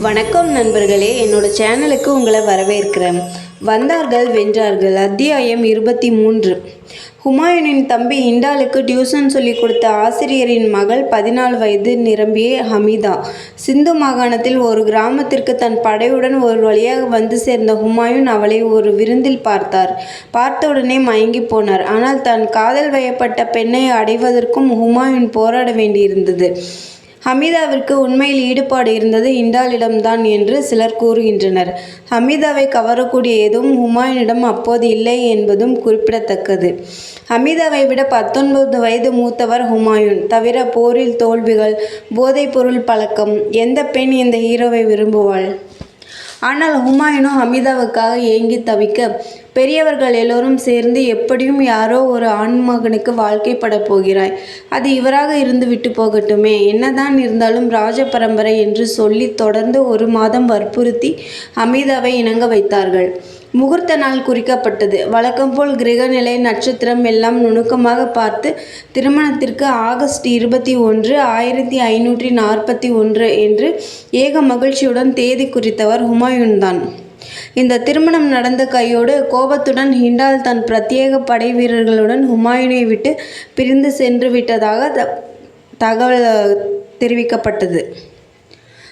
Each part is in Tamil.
வணக்கம் நண்பர்களே என்னோட சேனலுக்கு உங்களை வரவேற்கிறேன். வந்தார்கள் வென்றார்கள். அத்தியாயம் இருபத்தி மூன்று. ஹுமாயூனின் தம்பி இண்டாலுக்கு டியூஷன் சொல்லிக் கொடுத்த ஆசிரியரின் மகள் பதினாலு வயது நிரம்பிய ஹமீதா. சிந்து மாகாணத்தில் ஒரு கிராமத்திற்கு தன் படையுடன் ஒரு வழியாக வந்து சேர்ந்த ஹுமாயூன் அவளை ஒரு விருந்தில் பார்த்தார். பார்த்தவுடனே மயங்கி போனார். ஆனால் தன் காதல் வயப்பட்ட பெண்ணை அடைவதற்கும் ஹுமாயூன் போராட வேண்டியிருந்தது. ஹமீதாவிற்கு உண்மையில் ஈடுபாடு இருந்தது இண்டாலிடம்தான் என்று சிலர் கூறுகின்றனர். ஹமீதாவை கவரக்கூடிய எதுவும் ஹுமாயூனிடம் அப்போது இல்லை என்பதும் குறிப்பிடத்தக்கது. ஹமீதாவை விட பத்தொன்பது வயது மூத்தவர் ஹுமாயூன். தவிர போரில் தோல்விகள் போதைப்பொருள் பழக்கம் எந்த பெண் இந்த ஹீரோவை விரும்புவாள்? ஆனால் ஹுமாயூனோ ஹமீதாவுக்காக ஏங்கி தவிக்க பெரியவர்கள் எல்லோரும் சேர்ந்து எப்படியும் யாரோ ஒரு ஆண்மகனுக்கு வாழ்க்கைப்பட போகிறாய். அது இவராக இருந்து விட்டு போகட்டுமே. என்னதான் இருந்தாலும் ராஜ பரம்பரை என்று சொல்லி தொடர்ந்து ஒரு மாதம் வற்புறுத்தி ஹமீதாவை இணங்க வைத்தார்கள். முகூர்த்த நாள் குறிக்கப்பட்டது. வழக்கம் போல் கிரகநிலை நட்சத்திரம் எல்லாம் நுணுக்கமாக பார்த்து திருமணத்திற்கு ஆகஸ்ட் இருபத்தி ஒன்று ஆயிரத்தி ஐநூற்றி நாற்பத்தி ஒன்று என்று ஏக மகிழ்ச்சியுடன் தேதி குறித்தவர் ஹுமாயூன் தான். இந்த திருமணம் நடந்த கையோடு கோபத்துடன் ஹிண்டால் தன் பிரத்யேக படை வீரர்களுடன் ஹுமாயூனை விட்டு பிரிந்து சென்று விட்டதாக த- தகவல் தெரிவிக்கப்பட்டது.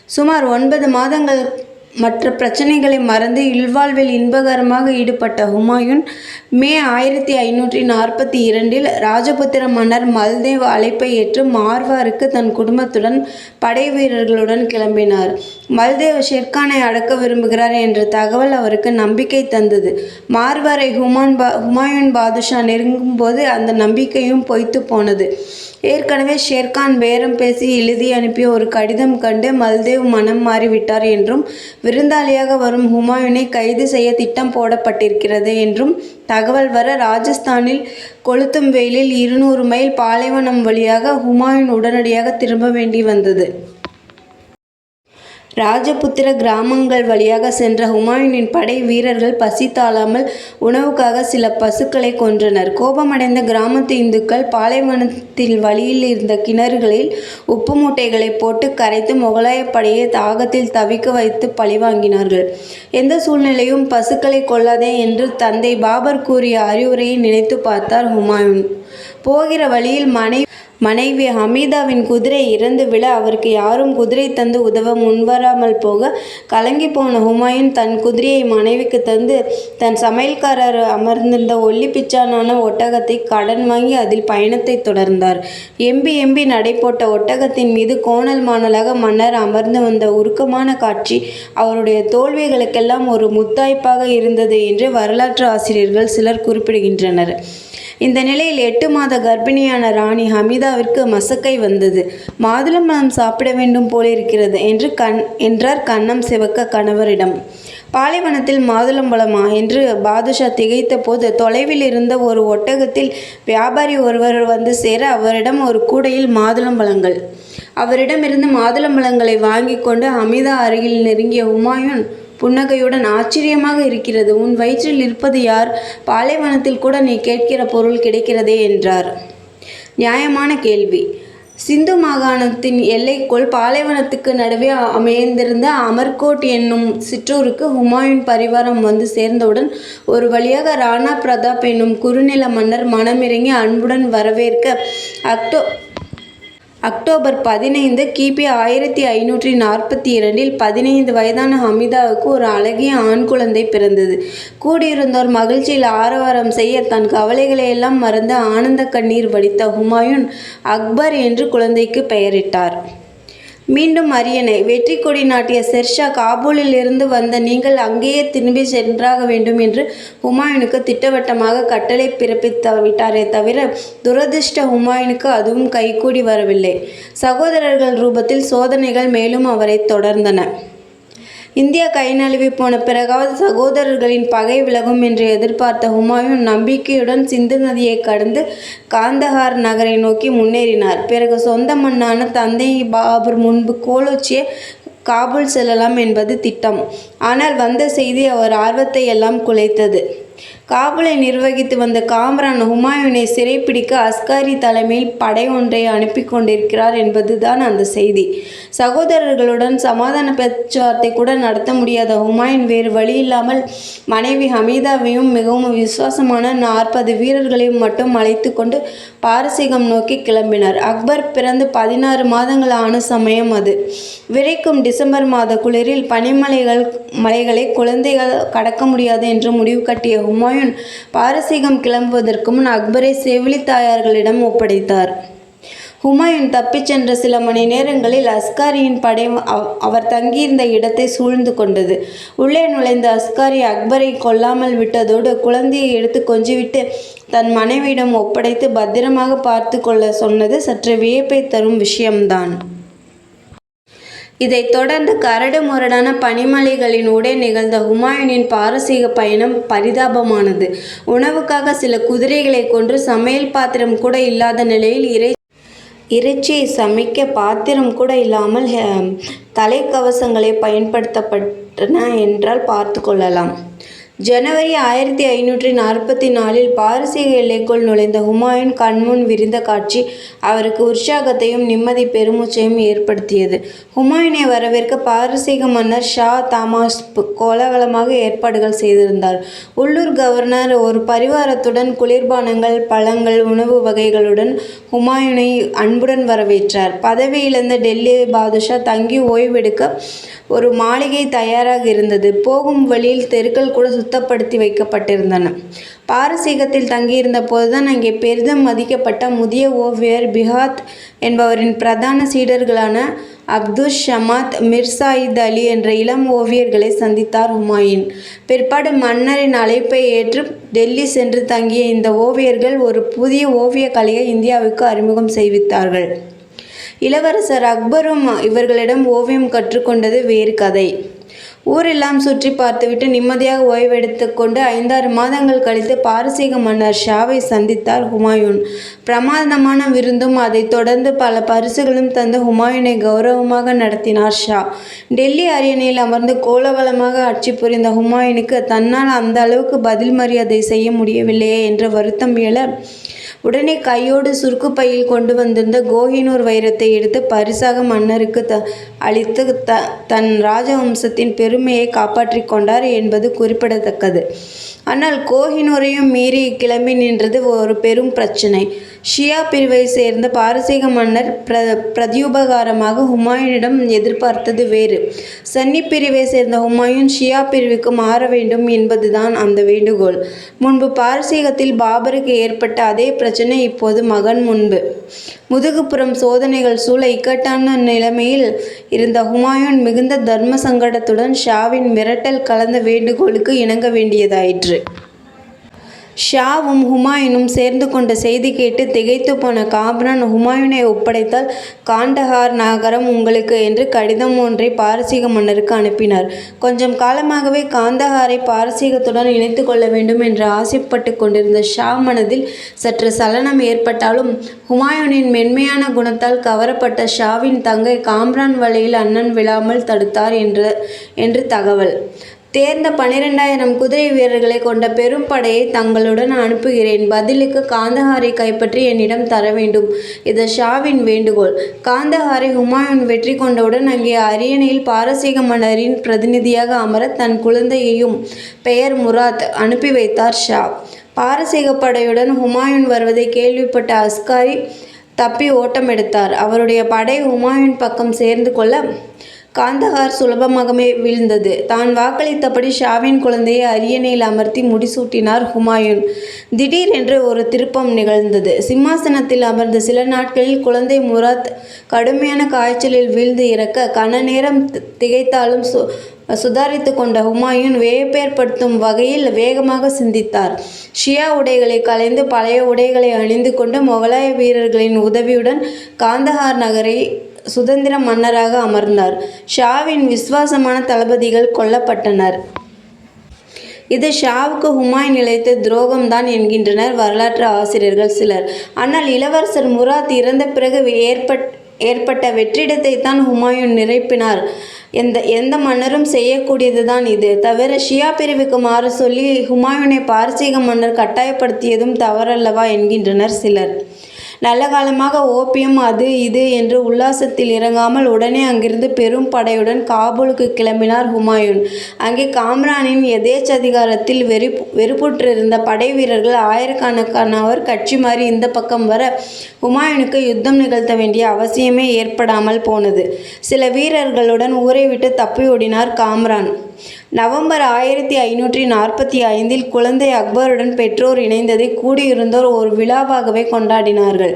சுமார் ஒன்பது மாதங்கள் மற்ற பிரச்சனைகளை மறந்து இல்வாழ்வில் இன்பகரமாக ஈடுபட்ட ஹுமாயூன் மே ஆயிரத்தி ஐநூற்றி நாற்பத்தி இரண்டில் ராஜபுத்திர மன்னர் மல்தேவ் அழைப்பை ஏற்று மார்வாருக்கு தன் குடும்பத்துடன் படை வீரர்களுடன் கிளம்பினார். மல்தேவ் ஷெர்கானை அடக்க விரும்புகிறார் என்ற தகவல் அவருக்கு நம்பிக்கை தந்தது. மார்வாரை ஹுமான் பா ஹுமாயூன் பாதுஷா நெருங்கும் போது அந்த நம்பிக்கையும் பொய்த்து போனது. ஏற்கனவே ஷேர்கான் பேரம் பேசி எழுதி அனுப்பிய ஒரு கடிதம் கண்டு மல்தேவ் மனம் மாறிவிட்டார் என்றும் விருந்தாளியாக வரும் ஹுமாயூனை கைது செய்ய திட்டம் போடப்பட்டிருக்கிறது என்றும் தகவல் வர ராஜஸ்தானில் கொளுத்தும் வெயிலில் இருநூறு மைல் பாலைவனம் வழியாக ஹுமாயூன் உடனடியாக திரும்ப வேண்டி வந்தது. ராஜபுத்திர கிராமங்கள் வழியாக சென்ற ஹுமாயூனின் படை வீரர்கள் பசி தாழாமல் உணவுக்காக சில பசுக்களை கொன்றனர். கோபமடைந்த கிராமத்து இந்துக்கள் பாலைவனத்தில் வழியில் இருந்த கிணறுகளில் உப்பு மூட்டைகளை போட்டு கரைத்து முகலாய படையை தாகத்தில் தவிக்க வைத்து பழிவாங்கினார்கள் எந்த சூழ்நிலையும் பசுக்களை கொள்ளாதே என்று தந்தை பாபர் கூறிய அறிவுரையை நினைத்து பார்த்தார் ஹுமாயூன். போகிற வழியில் மனை மனைவி ஹமீதாவின் குதிரை இறந்து விழ அவருக்கு யாரும் குதிரை தந்து உதவ முன்வராமல் போக கலங்கி போன ஹுமாயூன் தன் குதிரையை மனைவிக்கு தந்து தன் சமையல்காரர் அமர்ந்திருந்த ஒல்லி பிச்சானான ஒட்டகத்தை கடன் வாங்கி அதில் பயணத்தை தொடர்ந்தார். எம்பி எம்பி நடைபோட்ட ஒட்டகத்தின் மீது கோணல் மாணலாக மன்னர் அமர்ந்து வந்த உருக்கமான காட்சி அவருடைய தோல்விகளுக்கெல்லாம் ஒரு முத்தாய்ப்பாக இருந்தது என்று வரலாற்று ஆசிரியர்கள் சிலர் குறிப்பிடுகின்றனர். இந்த நிலையில் எட்டு மாத கர்ப்பிணியான ராணி ஹமீதாவிற்கு மசக்கை வந்தது. மாதுளம் பழம் சாப்பிட வேண்டும் போலிருக்கிறது என்று கண் என்றார் கண்ணம் சிவக்க கணவரிடம். பாலைவனத்தில் மாதுளம்பழமா என்று பாதுஷா திகைத்த போது தொலைவில் இருந்த ஒரு ஒட்டகத்தில் வியாபாரி ஒருவர் வந்து சேர அவரிடம் ஒரு கூடையில் மாதுளம்பழங்கள் அவரிடமிருந்து மாதுளம்பழங்களை வாங்கி கொண்டு அமிதா அருகில் நெருங்கிய உமாயூன் புன்னகையுடன் ஆச்சரியமாக இருக்கிறது. உன் வயிற்றில் இருப்பது யார்? பாலைவனத்தில் கூட நீ கேட்கிற பொருள் கிடைக்கிறதே என்றார். நியாயமான கேள்வி. சிந்து மாகாணத்தின் எல்லைக்குள் பாலைவனத்துக்கு நடுவே அமைந்திருந்த அமர்கோட் என்னும் சிற்றூருக்கு ஹுமாயூன் பரிவாரம் வந்து சேர்ந்தவுடன் ஒரு வழியாக ராணா பிரதாப் என்னும் குறுநில மன்னர் மனமிறங்கி அன்புடன் வரவேற்க அக்டோ அக்டோபர் பதினைந்து கிபி ஆயிரத்தி ஐநூற்றி நாற்பத்தி இரண்டில் பதினைந்து வயதான ஹமிதாவுக்கு ஒரு அழகிய ஆண் குழந்தை பிறந்தது. கூடியிருந்தோர் மகிழ்ச்சியில் ஆரவாரம் செய்ய தன் கவலைகளை எல்லாம் மறந்து ஆனந்த கண்ணீர் வடித்த ஹுமாயூன் அக்பர் என்று குழந்தைக்கு பெயரிட்டார். மீண்டும் அரியணை. வெற்றி கொடி நாட்டிய ஷெர்ஷா காபூலில் இருந்து வந்த நீங்கள் அங்கேயே திரும்பி சென்றாக வேண்டும் என்று ஹுமாயூனுக்கு திட்டவட்டமாக கட்டளை பிறப்பித்து விட்டாரே தவிர துரதிர்ஷ்ட ஹுமாயூனுக்கு அதுவும் கைகூடி வரவில்லை. சகோதரர்கள் ரூபத்தில் சோதனைகள் மேலும் அவரை தொடர்ந்தன. இந்தியா கை நழுவி போன பிறகாவது சகோதரர்களின் பகை விலகும் என்று எதிர்பார்த்த ஹுமாயூன் நம்பிக்கையுடன் சிந்து நதியை கடந்து காந்தஹார் நகரை நோக்கி முன்னேறினார். பிறகு சொந்த மண்ணான தந்தை பாபர் முன்பு கோலோச்சிய காபூல் செல்லலாம் என்பது திட்டம். ஆனால் வந்த செய்தி அவர் ஆர்வத்தை எல்லாம் குலைத்தது. காபூலை நிர்வகித்து வந்த காம்ரான் ஹுமாயூனை சிறைப்பிடிக்க அஸ்காரி தலைமையில் படை ஒன்றை அனுப்பி கொண்டிருக்கிறார் என்பதுதான் அந்த செய்தி. சகோதரர்களுடன் சமாதான பேச்சுவார்த்தை கூட நடத்த முடியாத ஹுமாயூன் வேறு வழியில்லாமல் மனைவி ஹமீதாவையும் மிகவும் விசுவாசமான நாற்பது வீரர்களையும் மட்டும் அழைத்து கொண்டு பாரசீகம் நோக்கி கிளம்பினார். அக்பர் பிறந்து பதினாறு மாதங்கள் ஆன சமயம் அது. விரைக்கும் டிசம்பர் மாத குளிரில் பனிமலைகள் மலைகளை குழந்தைகள் கடக்க முடியாது என்று முடிவு கட்டிய ஹுமாயூன் பாரசீகம் கிளம்புவதற்கு முன் அக்பரை செவிலி தாயார்களிடம் ஒப்படைத்தார். ஹுமாயூன் தப்பிச் சென்ற சில மணி நேரங்களில் அஸ்காரியின் படை அவர் தங்கியிருந்த இடத்தை சூழ்ந்து கொண்டது. உள்ளே நுழைந்த அஸ்காரி அக்பரை கொல்லாமல் விட்டதோடு குழந்தையை எடுத்து கொஞ்சிவிட்டு தன் மனைவியிடம் ஒப்படைத்து பத்திரமாக பார்த்து கொள்ள சொன்னது சற்று வியப்பை தரும் விஷயம்தான். இதைத் தொடர்ந்து கரடு முரடான பனிமலைகளின் ஊடே நிகழ்ந்த ஹுமாயூனின் பாரசீக பயணம் பரிதாபமானது. உணவுக்காக சில குதிரைகளை கொன்று சமையல் பாத்திரம் கூட இல்லாத நிலையில் இறை இறைச்சியை சமைக்க பாத்திரம் கூட இல்லாமல் தலைக்கவசங்களை தலைக்கவசங்களே பயன்படுத்தப்பட்டன என்றால் பார்த்து கொள்ளலாம். ஜனவரி ஆயிரத்தி ஐநூற்றி நாற்பத்தி நாலில் பாரசீக எல்லைக்குள் நுழைந்த ஹுமாயூன் கண்முன் விரிந்த காட்சி அவருக்கு உற்சாகத்தையும் நிம்மதி பெருமூச்சையும் ஏற்படுத்தியது. ஹுமாயூனை வரவேற்க பாரசீக மன்னர் ஷா தாமாஸ் பு- கோலாகலமாக ஏற்பாடுகள் செய்திருந்தார். உள்ளூர் கவர்னர் ஒரு பரிவாரத்துடன் குளிர்பானங்கள் பழங்கள் உணவு வகைகளுடன் ஹுமாயூனை அன்புடன் வரவேற்றார். பதவி இழந்த டெல்லி பாதுஷா தங்கி ஓய்வெடுக்க ஒரு மாளிகை தயாராக இருந்தது. போகும் வழியில் தெருக்கள் கூட சுத்தப்படுத்தி வைக்கப்பட்டிருந்தன. பாரசீகத்தில் தங்கியிருந்த போதுதான் அங்கே பெரிதும் மதிக்கப்பட்ட முதிய ஓவியர் பிஹாத் என்பவரின் பிரதான சீடர்களான அப்துல் ஷமாத் மிர்சாயித் அலி என்ற இளம் ஓவியர்களை சந்தித்தார் ஹுமாயூன். பிற்பாடு மன்னரின் அழைப்பை ஏற்று டெல்லி சென்று தங்கிய இந்த ஓவியர்கள் ஒரு புதிய ஓவியக் கலையை இந்தியாவுக்கு அறிமுகம் செய்வித்தார்கள். இளவரசர் அக்பரும் இவர்களிடம் ஓவியம் கற்றுக்கொண்டது வேறு கதை. ஊரெல்லாம் சுற்றி பார்த்துவிட்டு நிம்மதியாக ஓய்வெடுத்து கொண்டு ஐந்தாறு மாதங்கள் கழித்து பாரசீக மன்னர் ஷாவை சந்தித்தார் ஹுமாயூன். பிரமாதமான விருந்தும் அதைத் தொடர்ந்து பல பரிசுகளும் தந்து ஹுமாயூனை கௌரவமாக நடத்தினார் ஷா. டெல்லி அரியணையில் அமர்ந்து கோலவலமாக ஆட்சி புரிந்த ஹுமாயூனுக்கு தன்னால் அந்த அளவுக்கு பதில் மரியாதை செய்ய முடியவில்லையே என்ற வருத்தம் எழ உடனே கையோடு சுருக்கு பையில் கொண்டு வந்திருந்த கோஹினூர் வைரத்தை எடுத்து பரிசாக மன்னருக்கு த அளித்து த தன் ராஜவம்சத்தின் பெருமையை காப்பாற்றிக் கொண்டார் என்பது குறிப்பிடத்தக்கது. ஆனால் கோஹினூரையும் மீறி கிளம்பி நின்றது ஒரு பெரும் பிரச்சனை. ஷியா பிரிவை சேர்ந்த பாரசீக மன்னர் பிர பிரதியுபகாரமாக ஹுமாயூனிடம் எதிர்பார்த்தது வேறு. சன்னி பிரிவை சேர்ந்த ஹுமாயூன் ஷியா பிரிவுக்கு மாற வேண்டும் என்பதுதான் அந்த வேண்டுகோள். முன்பு பாரசீகத்தில் பாபருக்கு ஏற்பட்ட அதே பிரச்சனை பிரச்சனை இப்போது மகன் முன்பு. முதுகுப்புறம் சோதனைகள் சூழ இக்கட்டான நிலைமையில் இருந்த ஹுமாயூன் மிகுந்த தர்ம சங்கடத்துடன் ஷாவின் மிரட்டல் கலந்த வேண்டுகோளுக்கு இணங்க வேண்டியதாயிற்று. ஷாவும் ஹுமாயூனும் சேர்ந்து கொண்ட செய்தி கேட்டு திகைத்து போன காம்ரான் ஹுமாயூனை ஒப்படைத்தால் காண்டஹார் நகரம் உங்களுக்கு என்று கடிதம் ஒன்றை பாரசீக மன்னருக்கு அனுப்பினார். கொஞ்சம் காலமாகவே காந்தஹாரை பாரசீகத்துடன் இணைத்து கொள்ள வேண்டும் என்று ஆசைப்பட்டு கொண்டிருந்த ஷா மனதில் சற்று சலனம் ஏற்பட்டாலும் ஹுமாயூனின் மென்மையான குணத்தால் கவரப்பட்ட ஷாவின் தங்கை காம்ரான் வழியில் அண்ணன் விழாமல் தடுத்தார் என்று என்று தகவல். தேர்ந்த பனிரெண்டாயிரம் குதிரை வீரர்களை கொண்ட பெரும் படையை தங்களுடன் அனுப்புகிறேன். பதிலுக்கு காந்தஹாரை கைப்பற்றி என்னிடம் தர வேண்டும். இது ஷாவின் வேண்டுகோள். காந்தஹாரை ஹுமாயூன் வெற்றி கொண்டவுடன் அங்கே அரியணையில் பாரசீக மன்னரின் பிரதிநிதியாக அமர தன் குழந்தையையும் பெயர் முராத் அனுப்பி வைத்தார் ஷா. பாரசீக படையுடன் ஹுமாயூன் வருவதை கேள்விப்பட்ட அஸ்காரி தப்பி ஓட்டம் எடுத்தார் அவருடைய படை ஹுமாயூன் பக்கம் சேர்ந்து கொள்ள காந்தஹார் சுலபமாகவே வீழ்ந்தது. தான் வாக்களித்தபடி ஷாவின் குழந்தையை அரியணையில் அமர்த்தி முடிசூட்டினார் ஹுமாயூன். திடீரென்று ஒரு திருப்பம் நிகழ்ந்தது. சிம்மாசனத்தில் அமர்ந்த சில நாட்களில் குழந்தை முராத் கடுமையான காய்ச்சலில் வீழ்ந்து இறக்க கன நேரம் திகைத்தாலும் சு சுதாரித்து கொண்ட ஹுமாயூன் வியப்பேற்படுத்தும் வகையில் வேகமாக சிந்தித்தார். ஷியா உடைகளை கலைந்து பழைய உடைகளை அணிந்து கொண்டு முகலாய வீரர்களின் உதவியுடன் காந்தஹார் நகரை சுதந்திர மன்னராக அமர்ந்தார். ஷாவின் விசுவாசமான தளபதிகள் கொல்லப்பட்டனர். இது ஷாவுக்கு ஹுமாயூன் இழைத்த துரோகம்தான் என்கின்றனர் வரலாற்று ஆசிரியர்கள் சிலர். ஆனால் இளவரசர் முராத் இறந்த பிறகு ஏற்பட் ஏற்பட்ட வெற்றிடத்தை தான் ஹுமாயூன் நிரப்பினார். எந்த எந்த மன்னரும் செய்யக்கூடியது தான் இது. தவிர ஷியா பிரிவுக்கு மாற சொல்லி ஹுமாயூனை பாரசீக மன்னர் கட்டாயப்படுத்தியதும் தவறல்லவா என்கின்றனர் சிலர். நல்ல காலமாக ஓபியம் அது இது என்று உல்லாசத்தில் இறங்காமல் உடனே அங்கிருந்து பெரும் படையுடன் காபூலுக்கு கிளம்பினார் ஹுமாயூன். அங்கே காம்ரானின் எதேச்சதிகாரத்தில் வெறி வெறுப்புற்றிருந்த படை வீரர்கள் ஆயிரக்கணக்கானவர் கட்சி மாறி இந்த பக்கம் வர ஹுமாயூனுக்கு யுத்தம் நிகழ்த்த வேண்டிய அவசியமே ஏற்படாமல் போனது. சில வீரர்களுடன் ஊரை விட்டு தப்பி ஓடினார் காம்ரான். நவம்பர் ஆயிரத்தி ஐநூற்றி நாற்பத்தி ஐந்தில் குழந்தை அக்பருடன் பெற்றோர் இணைந்ததை கூடியிருந்தோர் ஒரு விழாவாகவே கொண்டாடினார்கள்.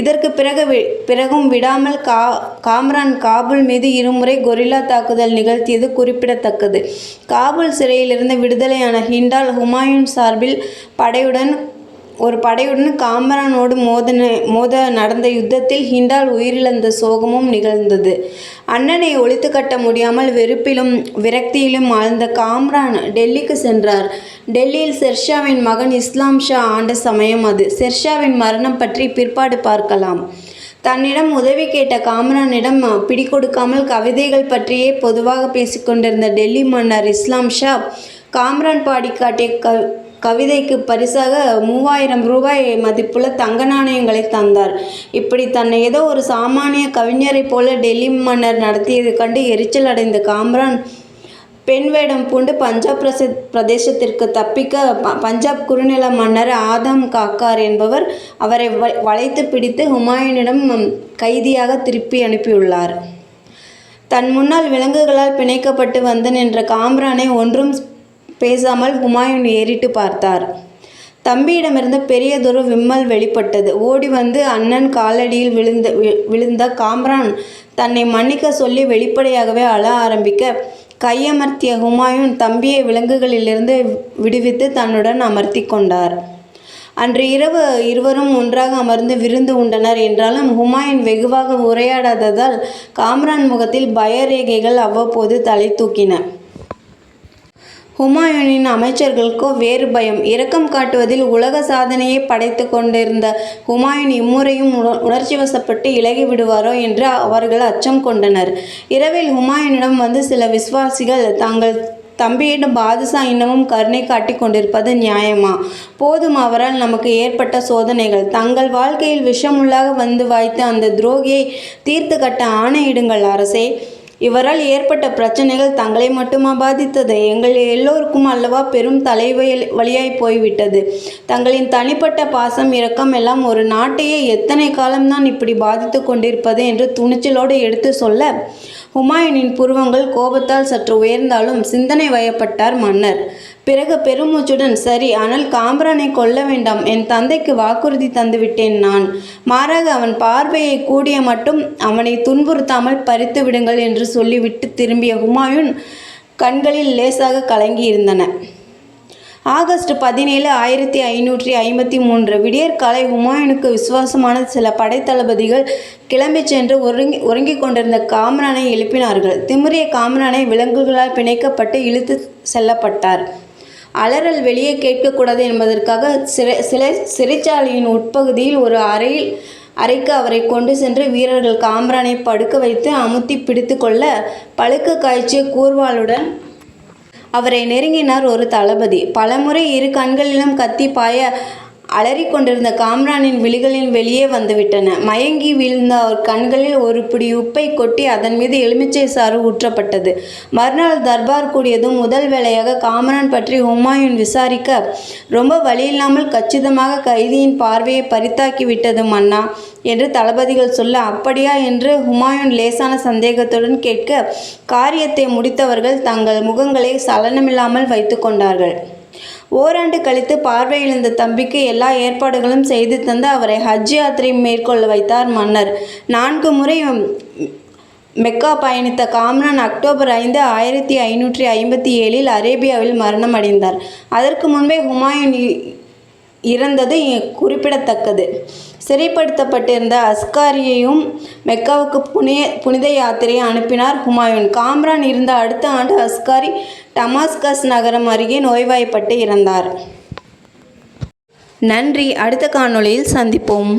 இதற்கு பிறகு வி பிறகும் விடாமல் கா காம்ரான் காபூல் மீது இருமுறை கொரில்லா தாக்குதல் நிகழ்த்தியது குறிப்பிடத்தக்கது. காபூல் சிறையிலிருந்து விடுதலையான ஹிண்டால் ஹுமாயூன் சார்பில் படையுடன் ஒரு படையுடன் காமரானோடு மோதன மோத நடந்த யுத்தத்தில் ஹிண்டால் உயிரிழந்த சோகமும் நிகழ்ந்தது. அண்ணனை ஒழித்து கட்ட முடியாமல் வெறுப்பிலும் விரக்தியிலும் ஆழ்ந்த காம்ரான் டெல்லிக்கு சென்றார். டெல்லியில் செர்ஷாவின் மகன் இஸ்லாம் ஷா ஆண்ட சமயம் அது. செர்ஷாவின் மரணம் பற்றி பிற்பாடு பார்க்கலாம். தன்னிடம் உதவி கேட்ட காமரானிடம் பிடிகொடுக்காமல் கவிதைகள் பற்றியே பொதுவாக பேசிக்கொண்டிருந்த டெல்லி மன்னர் இஸ்லாம் ஷா காம்ரான் பாடி காட்டிய க கவிதைக்கு பரிசாக மூவாயிரம் ரூபாய் மதிப்புள்ள தங்க நாணயங்களை தந்தார். இப்படி தன்னை ஏதோ ஒரு சாமானிய கவிஞரைப் போல டெல்லி மன்னர் நடத்தியது கண்டு எரிச்சல் அடைந்த காம்ரான் பெண் வேடம் பூண்டு பஞ்சாப் பிரச பிரதேசத்திற்கு தப்பிக்க ப பஞ்சாப் குறுநில மன்னர் ஆதம் காக்கார் என்பவர் அவரை வ வளைத்து பிடித்து ஹுமாயூனிடம் கைதியாக திருப்பி அனுப்பியுள்ளார். தன் முன்னால் விலங்குகளால் பிணைக்கப்பட்டு வந்து நின்ற காம்ரானை ஒன்றும் பேசாமல் ஹுமாயூன் ஏறிட்டு பார்த்தார். தம்பியிடமிருந்து பெரியதொரு விம்மல் வெளிப்பட்டது. ஓடி வந்து அண்ணன் காலடியில் விழுந்த விழுந்த காம்ரான் தன்னை மன்னிக்க சொல்லி வெளிப்படையாகவே அழ ஆரம்பிக்க கையமர்த்திய ஹுமாயூன் தம்பியை விலங்குகளிலிருந்து விடுவித்து தன்னுடன் அமர்த்தி கொண்டார். அன்று இரவு இருவரும் ஒன்றாக அமர்ந்து விருந்து உண்டனர். என்றாலும் ஹுமாயூன் வெகுவாக உரையாடாததால் காம்ரான் முகத்தில் பயரேகைகள் அவ்வப்போது தலை தூக்கின. ஹுமாயூனின் அமைச்சர்களுக்கோ வேறு பயம். இரக்கம் காட்டுவதில் உலக சாதனையை படைத்து கொண்டிருந்த ஹுமாயூன் இம்முறையும் உணர்ச்சி வசப்பட்டு இலகி விடுவாரோ என்று அவர்கள் அச்சம் கொண்டனர். இரவில் ஹுமாயூனிடம் வந்து சில விசுவாசிகள் தாங்கள் தம்பியிடம் பாதுஷா இன்னமும் கருணை காட்டிக் கொண்டிருப்பது நியாயமா? போதும் அவரால் நமக்கு ஏற்பட்ட சோதனைகள். தங்கள் வாழ்க்கையில் விஷமுள்ளாக வந்து வாய்த்த அந்த துரோகியை தீர்த்து கட்ட ஆணையிடுங்கள் அரசே. இவரால் ஏற்பட்ட பிரச்சனைகள் தங்களை மட்டுமா பாதித்தது? எங்கள் எல்லோருக்கும் அல்லவா பெரும் தலைவலி வழியாய் போய்விட்டது. தங்களின் தனிப்பட்ட பாசம் இரக்கம் எல்லாம் ஒரு நாட்டையே எத்தனை காலம்தான் இப்படி பாதித்து கொண்டிருப்பது என்று துணிச்சலோடு எடுத்து சொல்ல ஹுமாயூனின் புருவங்கள் கோபத்தால் சற்று உயர்ந்தாலும் சிந்தனை வயப்பட்டார் மன்னர். பிறகு பெருமூச்சுடன் சரி ஆனால் காம்ரானை கொல்ல வேண்டாம். என் தந்தைக்கு வாக்குறுதி தந்துவிட்டேன் நான். மாறாக அவன் பார்வையை கூடிய மட்டும் அவனை துன்புறுத்தாமல் பறித்து விடுங்கள் என்று சொல்லிவிட்டு திரும்பிய ஹுமாயூன் கண்களில் லேசாக கலங்கியிருந்தன. ஆகஸ்ட் பதினேழு ஆயிரத்தி ஐநூற்றி ஐம்பத்தி மூன்று. விடியற்காலை ஹுமாயூனுக்கு விசுவாசமான சில படைத்தளபதிகள் கிளம்பிச் சென்று உறங்கி உறங்கிக் கொண்டிருந்த காம்ரானை எழுப்பினார்கள். திமிரிய காம்ரானை விலங்குகளால் பிணைக்கப்பட்டு இழுத்து செல்லப்பட்டார். அலறல் வெளியே கேட்கக்கூடாது என்பதற்காக சிறை சிலை சிறைச்சாலையின் உட்பகுதியில் ஒரு அறையில் அறைக்கு அவரை கொண்டு சென்று வீரர்கள் காம்ரானை படுக்க வைத்து அமுத்தி பிடித்து கொள்ள பழுக்க காய்ச்சிய கூர்வாளுடன் அவரை நெருங்கினார் ஒரு தளபதி. பலமுறை இரு கண்களிலும் கத்தி பாய அலறிக்கொண்டிருந்த காம்ரானின் விழிகளில் வெளியே வந்துவிட்டன. மயங்கி வீழ்ந்த அவர் கண்களில் ஒரு பிடி உப்பை கொட்டி அதன் மீது எலுமிச்சை சாறு ஊற்றப்பட்டது. மறுநாள் தர்பார் கூடியதும் முதல் வேளையாக காம்ரான் பற்றி ஹுமாயூன் விசாரிக்க ரொம்ப வழியில்லாமல் கச்சிதமாக கைதியின் பார்வையை பறித்தாக்கி விட்டது மன்னா என்று தளபதிகள் சொல்ல அப்படியா? என்று ஹுமாயூன் லேசான சந்தேகத்துடன் கேட்க காரியத்தை முடித்தவர்கள் தங்கள் முகங்களை சலனமில்லாமல் வைத்து கொண்டார்கள். ஓராண்டு கழித்து பார்வையிழந்த தம்பிக்கு எல்லா ஏற்பாடுகளும் செய்து தந்து அவரை ஹஜ் யாத்திரை மேற்கொள்ள வைத்தார் மன்னர். நான்கு முறை மெக்கா பயணித்த காம்ரான் அக்டோபர் ஐந்து ஆயிரத்தி ஐநூற்றி ஐம்பத்தி ஏழில் அரேபியாவில் மரணம் அடைந்தார். அதற்கு முன்பே ஹுமாயூன் இறந்தது குறிப்பிடத்தக்கது. சிறைப்படுத்தப்பட்டிருந்த அஸ்காரியையும் மெக்காவுக்கு புனிய புனித யாத்திரையை அனுப்பினார் ஹுமாயூன். காம்ரான் இருந்த அடுத்த ஆண்டு அஸ்காரி டமாஸ்கஸ் நகரம் அருகே நோய்வாய்ப்பட்டு இறந்தார். நன்றி. அடுத்த காணொளியில் சந்திப்போம்.